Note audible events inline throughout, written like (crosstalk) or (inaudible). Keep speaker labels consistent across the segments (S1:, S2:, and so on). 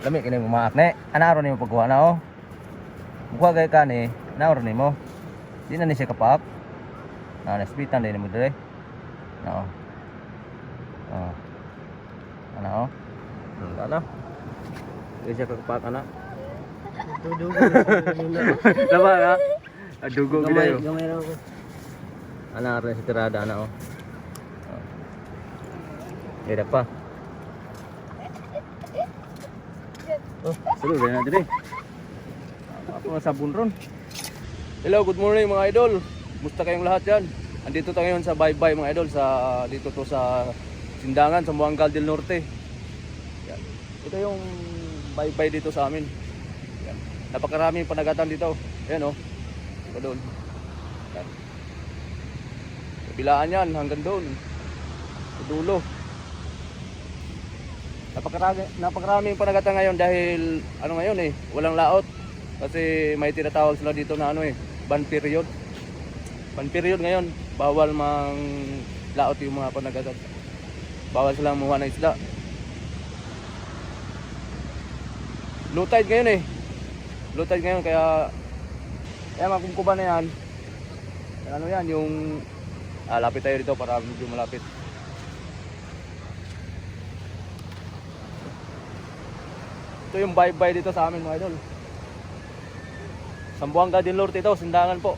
S1: Lami kini mo maakne. Anaro nimo pagkuha na oh. Buka kay kani, anaro nimo. Di na ni siya kapak. Na naspitan din mo dire. Na oh. Oh. Ano oh. Wala na. Di siya kapak ana.
S2: Tudugo. (laughs)
S1: Laba ka? Adugo
S2: Gamay, gamay raw ko.
S1: Ana rin si tirada ana oh. Oh. Ira pa. Oh, sulo rin na dire. Ako nga sabon ron. Hello, good morning mga idol. Musta kayong lahat dyan? Andito tayo ngayon sa Bye Bye mga idol sa dito to sa Sindangan sa Muangal del Norte. Yan. Ito yung Bye Bye dito sa amin. Yan. Napakaraming panagatan dito. Ayan oh. Ito doon. Yan. Kabilaan yan hanggang doon. Sa dulo. Napakarami, napakaraming panagatan ngayon dahil ano ngayon eh, walang laot. Kasi may tinatawag sila dito na ano eh, ban period. Ban period ngayon, bawal mang laot yung mga panagatan. Bawal silang muha ng isda. Low tide ngayon eh. Low tide ngayon kaya kaya mga kumkuba na yan. Ano yan, yung ah, lapit tayo dito para medyo malapit. Ito yung bye-bye dito sa amin mga idol. Sambuanga din Lord ito, sindangan po.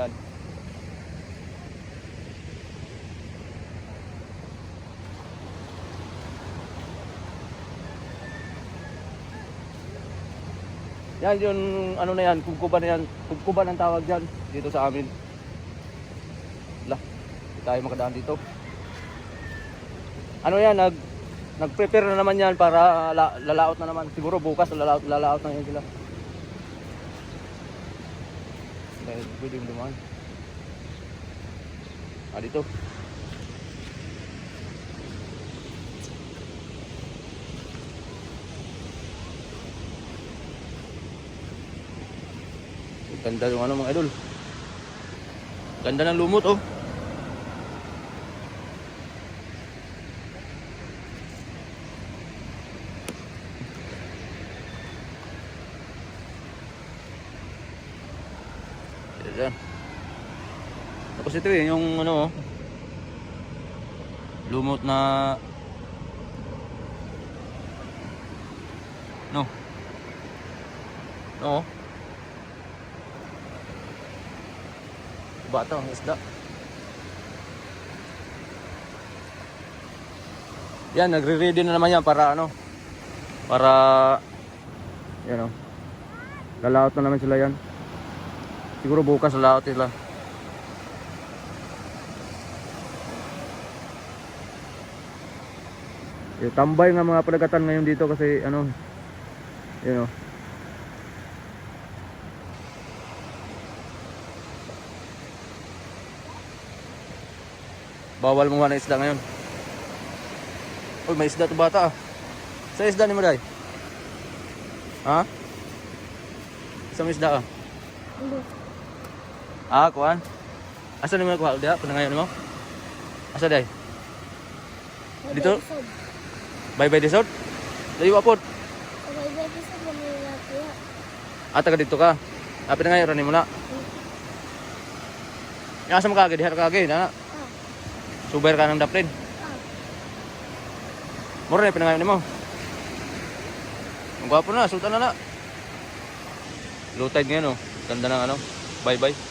S1: Yan. Yan yung ano na yan, kubkuban na yan. Kubkuban ang tawag dyan dito sa amin. La, hindi tayo makadaan dito. Ano yan, nag nag-prepare na naman yan para la, lalaot na naman. Siguro bukas lalaot, lalaot na yan sila. Dahil pwede yung dumaan. Ah, dito. Ganda yung ano mga idol. Ganda ng lumot oh. Yan. Tapos ito eh, yung ano oh. Lumot na No. No. Bata ang isda. Yan, nagre-ready na naman yan para ano? Para yan oh. Lalaot na naman sila yan. Siguro bukas lalaot sila. Yung tambay nga mga palagatan ngayon dito kasi ano, you know, bawal mo ng isda ngayon. Uy, may isda to bata ah. Sa isda ni mo day? Ha? Sa isda ah. Ah, kuan. Asa ni mo nakuha dia? Panangayon mo? Asa day? Dito? Bye bye desert? Layo apod. Ah, taga dito ka. Ah, pinangayon ni mo na. Yung asa mo kagay, dihar kagay, na. Suber ka ng daplin. Mura na pinangayon mo. Ang gwapo na, sultan na na. Low tide ngayon oh. Ganda ng ano. Bye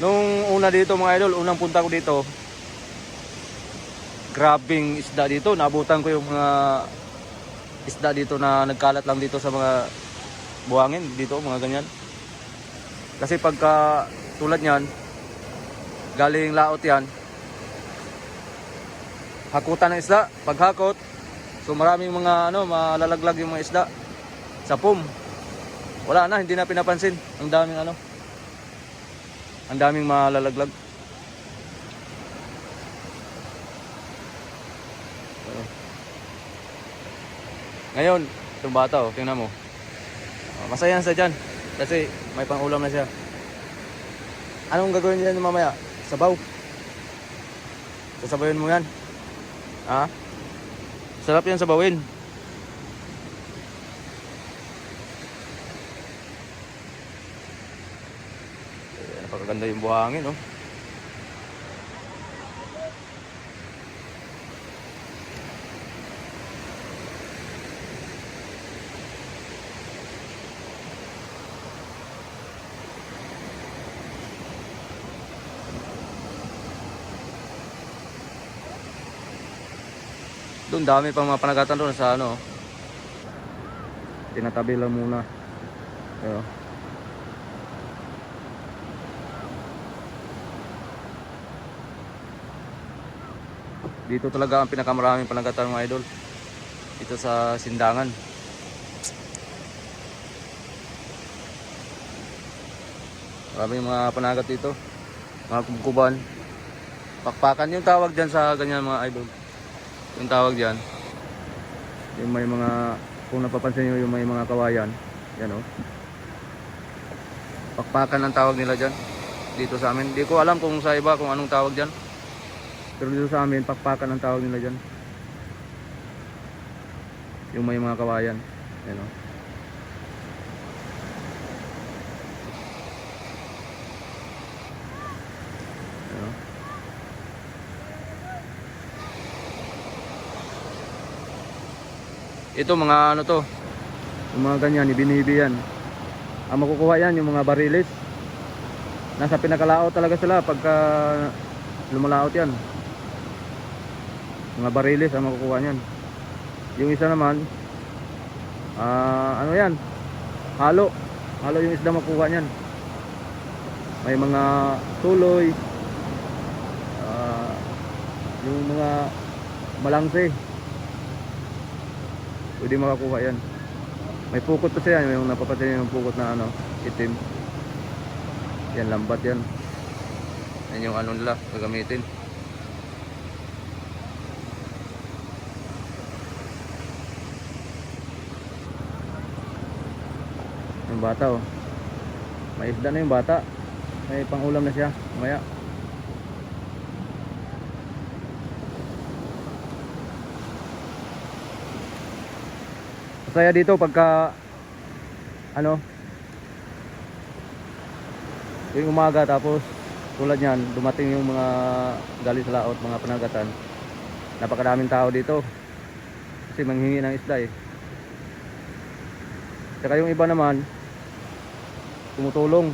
S1: Nung una dito mga idol, unang punta ko dito, grabing isda dito. Nabutan ko yung mga isda dito na nagkalat lang dito sa mga buhangin dito, mga ganyan. Kasi pagka tulad niyan, galing laot yan, hakutan ng isda, paghakot, so maraming mga ano, malalaglag yung mga isda sa pum. Wala na, hindi na pinapansin. Ang daming ano, ang daming malalaglag. Ngayon, itong bata oh, tingnan mo. Oh. Masaya na siya dyan. Kasi may pang-ulam na siya. Anong gagawin niya mamaya? Sabaw. Sasabayin mo yan. Ha? Sarap yan sabawin. Napakaganda yung buhangin, no? Doon dami pang mga panagatan doon sa ano. Tinatabi lang muna. Ayo. Dito talaga ang pinakamaraming panagatan mga idol. Ito sa Sindangan. Maraming mga panagat dito. Mga kubkuban. Pakpakan yung tawag dyan sa ganyan mga idol yung tawag diyan yung may mga kung napapansin niyo yung may mga kawayan yan oh pakpakan ang tawag nila diyan dito sa amin hindi ko alam kung sa iba kung anong tawag diyan pero dito sa amin pakpakan ang tawag nila diyan yung may mga kawayan yan oh Yan, oh. Ito mga ano to. Yung mga ganyan, ibinibi yan. Ang makukuha yan, yung mga barilis. Nasa pinakalaot talaga sila pagka lumalaot yan. Mga barilis ang makukuha niyan. Yung isa naman, ah ano yan? Halo. Halo yung isda makukuha niyan. May mga tuloy, ah, yung mga malangse. Pwede makakuha yan. May pukot pa siya, yung napapansin yung pukot na ano, itim. Yan, lambat yan. Yan yung ano nila, gagamitin. Yung bata oh. May isda na yung bata. May pangulam na siya. Maya. Masaya dito pagka ano yung umaga tapos tulad niyan dumating yung mga galing sa laot mga panagatan napakadaming tao dito kasi manghingi ng isda eh saka yung iba naman tumutulong.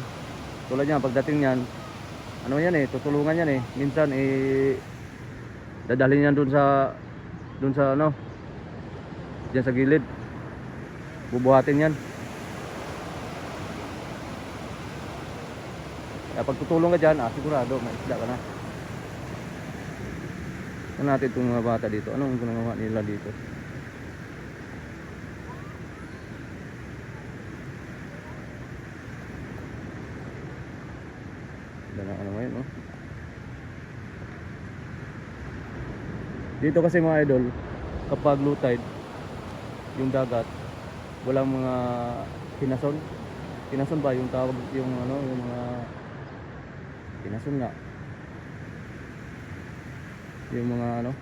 S1: Tulad niyan pagdating niyan ano yan eh tutulungan yan eh. Minsan eh dadalhin yan dun sa dun sa ano diyan sa gilid. Bubuhatin yan. Kaya pag tutulong ka dyan ah sigurado may isda ka na. Ano natin itong mga bata dito? Anong ginagawa nila dito Na ano ngayon oh. dito kasi mga idol kapag low tide yung dagat walang mga kinason kinason ba yung tawag yung ano yung mga kinason nga? Yung mga ano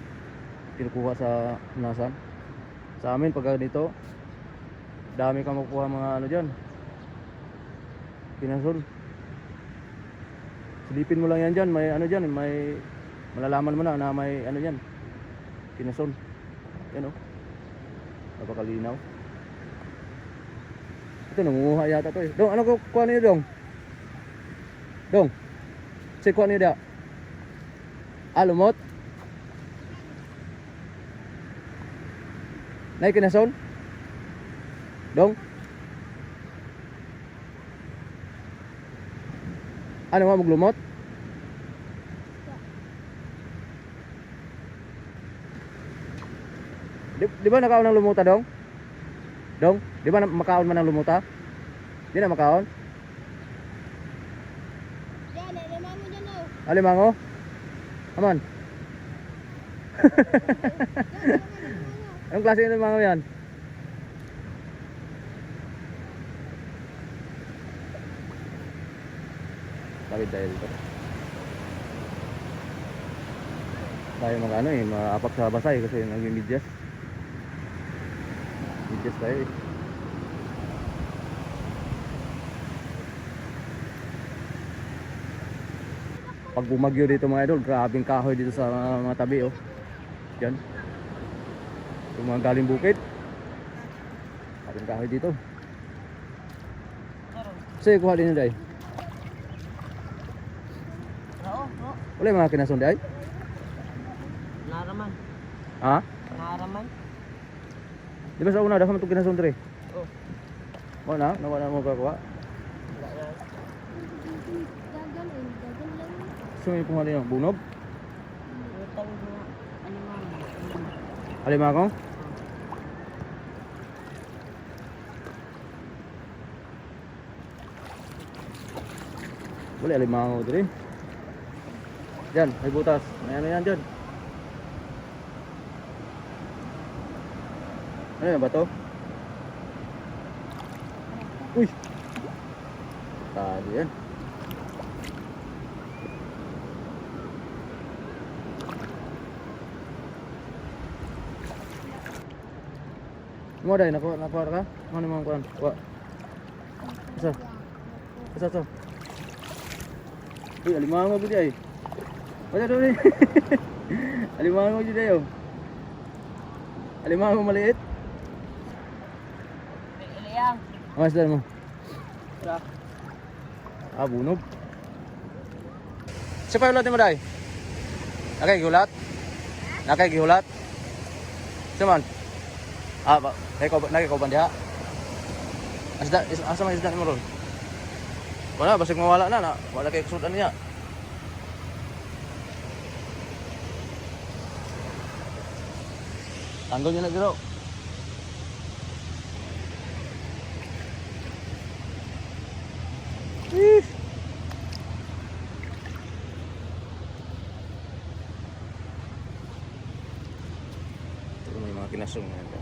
S1: kinukuha sa nasan sa amin pag dito dami ka makukuha mga ano dyan. Kinason silipin mo lang yan dyan may ano dyan may malalaman mo na na may ano dyan kinason yan oh napakalinaw ito nangunguha yata to eh. Dong, ano ko kuha niyo dong? Dong. Si kuha niyo da. Alumot. Nay kinason? Dong. Ano nga maglumot? Di, di ba nakaon ng lumuta dong? Dong, di ba makaon man ng lumuta? Di na makaon?
S3: Yan, lima mo dyan oh.
S1: Alimango? Aman. (laughs) Anong klase ng mga yan? Tayo dito. Tayo mag ano eh, maapak sa basay kasi nagmi-medyas. Medyas tayo eh. Pag bumagyo dito mga idol, grabing kahoy dito sa mga tabi oh. Yan. Yung mga galing bukid. Grabing kahoy dito. Sige, kuha din yun day.
S2: Oo, oo.
S1: Wala yung mga kinason day?
S2: Naraman.
S1: Ha?
S2: Naraman.
S1: Di ba sa una, dapat itong kinason dire?
S2: Oo.
S1: Mo na, nawa na mo kakuha.
S2: Wala na.
S3: Gagan eh. Gagan lang.
S1: Gusto mo yung kuha din yung bunog?
S2: Yung tawag mo, ano man.
S1: Alima ako? Wala, alima ako dire. Diyan, may butas. May ano yan dyan. Ano yan ba to? Uy! Tadi yan. Mo dai nakuha nakuha ka? Ano mo kuan? Wa. Isa. Isa to. Uy, alimango gud ay. Wala do ni. alimango gud ayo. Alimango maliit.
S2: Iliyang.
S1: Mas dal mo.
S2: Wala.
S1: Ah, bunog. Si pa ulat mo dai. Nakay gihulat? Nakay gihulat? Saman. Ah, ba, nakay ko nakay ko bandiha. Asda, asa man isda mo ron? Wala, basig mawala na na. Wala kay kusudan niya. Tanggol niya na dito. Ih. Ito may mga kinasong na ito.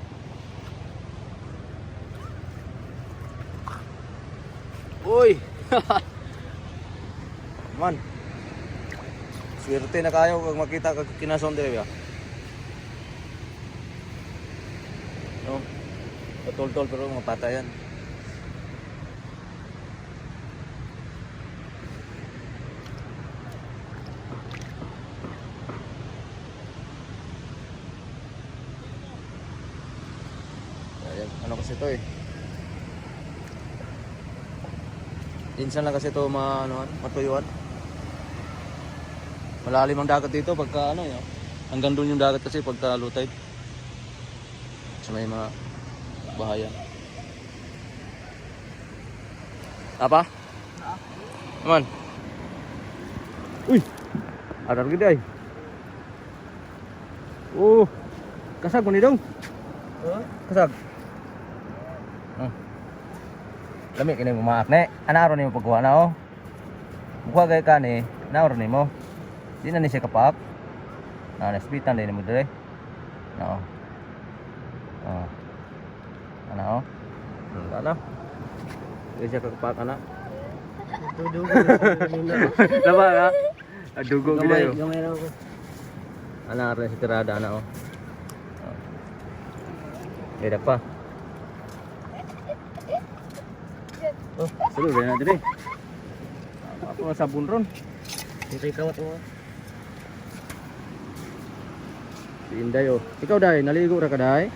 S1: Uy! (laughs) Man. Swerte na kayo pag makita kag kinasong dire ba. No. Patol-tol pero mapatayan. Ayan, ano kasi to eh. Insan lang kasi to ma, ano, matuyuan. Malalim ang dagat dito pagka ano yun. Hanggang doon yung dagat kasi pagka low tide. Sa may mga bahayan. Apa? Aman. Uy! Arar gede ay. Oh. Kasag mo ni dong.
S2: Oo.
S1: Kasag. Oh. Lami kini mo maak ne. Anaro ni mo pagkuha na oh. Buka gay ka ni, naoro ni mo. Di na ni siya kapak. Na naspitan din mo dire. Oo. Oh. Ana (laughs) oh. Hmm, Ana. Di siya kapak ana.
S2: Tudugo na sa kanina.
S1: Laba ka? Adugo
S2: Gamay,
S1: gid
S2: gamay raw ko.
S1: Ana rin si tirada ana oh. Oh. Beda pa. Oh, seru na dire. Apa na sabon ron?
S2: Hintay kawat mo.
S1: Si Inday oh. Ikaw day, naligo ra ka day?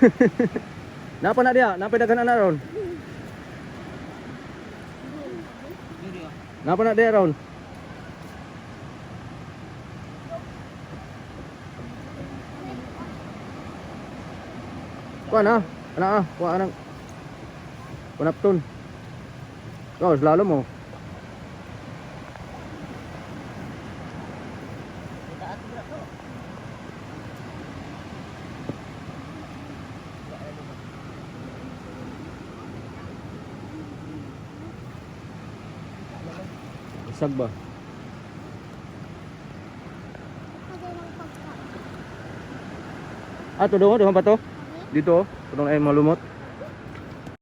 S1: (laughs) Napa na dia? Napa daghan na ron? Napa na dia ron? Kuha na. Ana ah, kuha nang Kunapton. Oh, slalom mo. Isag ba? Ah, tudong, tudong ba to? Dito, tudong ay malumot.